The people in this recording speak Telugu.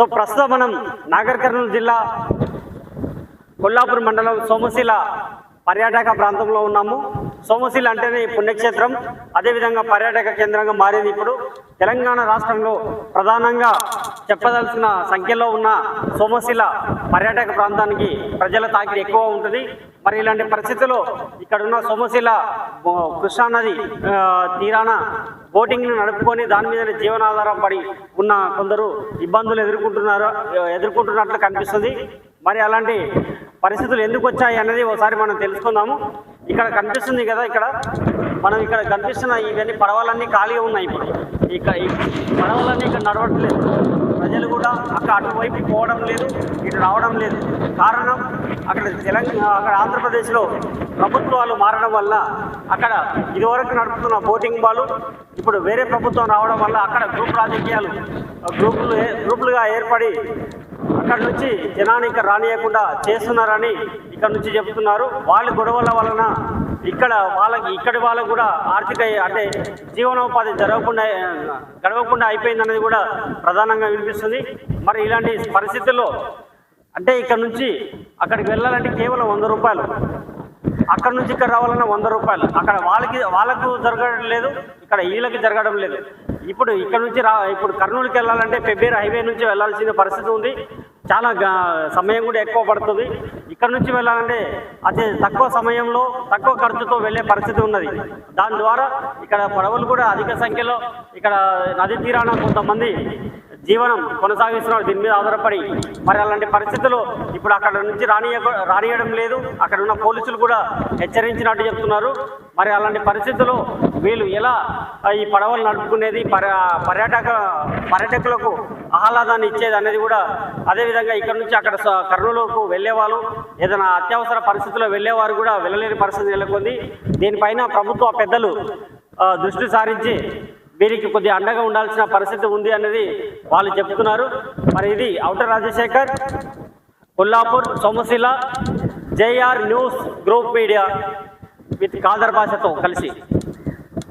సో ప్రస్తుతం మనం నాగర్ కర్నూలు జిల్లా కొల్లాపూర్ మండలం సోమశిల పర్యాటక ప్రాంతంలో ఉన్నాము. సోమశిల అంటేనే పుణ్యక్షేత్రం. అదేవిధంగా పర్యాటక కేంద్రంగా మారింది ఇప్పుడు. తెలంగాణ రాష్ట్రంలో ప్రధానంగా చెప్పదలసిన సంఖ్యలో ఉన్న సోమశిల పర్యాటక ప్రాంతానికి ప్రజల తాకిడి ఎక్కువ ఉంటుంది. మరి ఇలాంటి పరిస్థితుల్లో ఇక్కడ ఉన్న సోమశిల కృష్ణానది తీరాన బోటింగ్ను నడుపుకొని దాని మీద జీవనాధారం పడి ఉన్న కొందరు ఇబ్బందులు ఎదుర్కొంటున్నారు ఎదుర్కొంటున్నట్లు కనిపిస్తుంది. మరి అలాంటి పరిస్థితులు ఎందుకు వచ్చాయి అనేది ఒకసారి మనం తెలుసుకుందాము. ఇక్కడ కనిపిస్తుంది కదా ఇక్కడ మనం ఇక్కడ కనిపిస్తున్న ఇవన్నీ పడవలన్నీ ఖాళీగా ఉన్నాయి ఇప్పుడు. ఇక ఈ పడవలన్నీ ఇక్కడ నడవట్లేదు. ప్రజలు అక్కడ అటువైపు పోవడం లేదు ఇటు రావడం లేదు. కారణం అక్కడ తెలంగాణ అక్కడ ఆంధ్రప్రదేశ్లో ప్రభుత్వాలు మారడం వల్ల అక్కడ ఇదివరకు నడుపుతున్న బోటింగ్ బాలు ఇప్పుడు వేరే ప్రభుత్వం రావడం వల్ల అక్కడ గ్రూప్ రాజకీయాలు గ్రూపులు ఏ- గ్రూపులుగా ఏర్పడి అక్కడ నుంచి జనాన్ని ఇక్కడ రానియకుండా చేస్తున్నారని ఇక్కడ నుంచి చెబుతున్నారు. వాళ్ళ గొడవల వలన ఇక్కడ వాళ్ళకి ఇక్కడి వాళ్ళకు కూడా ఆర్థిక అంటే జీవనోపాధి జరగకుండా గడవకుండా అయిపోయిందనేది కూడా ప్రధానంగా వినిపిస్తుంది. మరి ఇలాంటి పరిస్థితుల్లో అంటే ఇక్కడ నుంచి అక్కడికి వెళ్ళాలంటే కేవలం వంద రూపాయలు. అక్కడ నుంచి ఇక్కడ రావాలన్నా వంద రూపాయలు. అక్కడ వాళ్ళకి వాళ్ళకు జరగడం లేదు ఇక్కడ వీళ్ళకి జరగడం లేదు. ఇప్పుడు ఇక్కడ నుంచి రా ఇప్పుడు కర్నూలుకి వెళ్ళాలంటే పెబ్బేరు హైవే నుంచి వెళ్ళాల్సిన పరిస్థితి ఉంది. చాలా గా- సమయం కూడా ఎక్కువ పడుతుంది. ఇక్కడ నుంచి వెళ్ళాలంటే అతి తక్కువ సమయంలో తక్కువ ఖర్చుతో వెళ్ళే పరిస్థితి ఉన్నది. దాని ద్వారా ఇక్కడ పడవలు కూడా అధిక సంఖ్యలో ఇక్కడ నది తీరాన కొంతమంది జీవనం కొనసాగిస్తున్నారు దీని మీద ఆధారపడి మరి అలాంటి పరిస్థితులు ఇప్పుడు అక్కడ నుంచి రానియ రానియడం లేదు. అక్కడ ఉన్న పోలీసులు కూడా హెచ్చరించినట్టు చెప్తున్నారు. మరి అలాంటి పరిస్థితుల్లో వీళ్ళు ఎలా ఈ పడవలు నడుపుకునేది పర్యా పర్యాటక పర్యాటకులకు ఆహ్లాదాన్ని ఇచ్చేది అనేది కూడా అదేవిధంగా ఇక్కడ నుంచి అక్కడ కర్నూలుకు వెళ్ళేవాళ్ళు ఏదైనా అత్యవసర పరిస్థితుల్లో వెళ్ళేవారు కూడా వెళ్ళలేని పరిస్థితి నెలకొంది. దీనిపైన ప్రభుత్వ పెద్దలు దృష్టి సారించి వీరికి కొద్దిగా అండగా ఉండాల్సిన పరిస్థితి ఉంది అనేది వాళ్ళు చెప్తున్నారు. మరి ఇది outer Rajasekhar Kollapur Somasila JR news group media with Khader భాషతో కలిసి.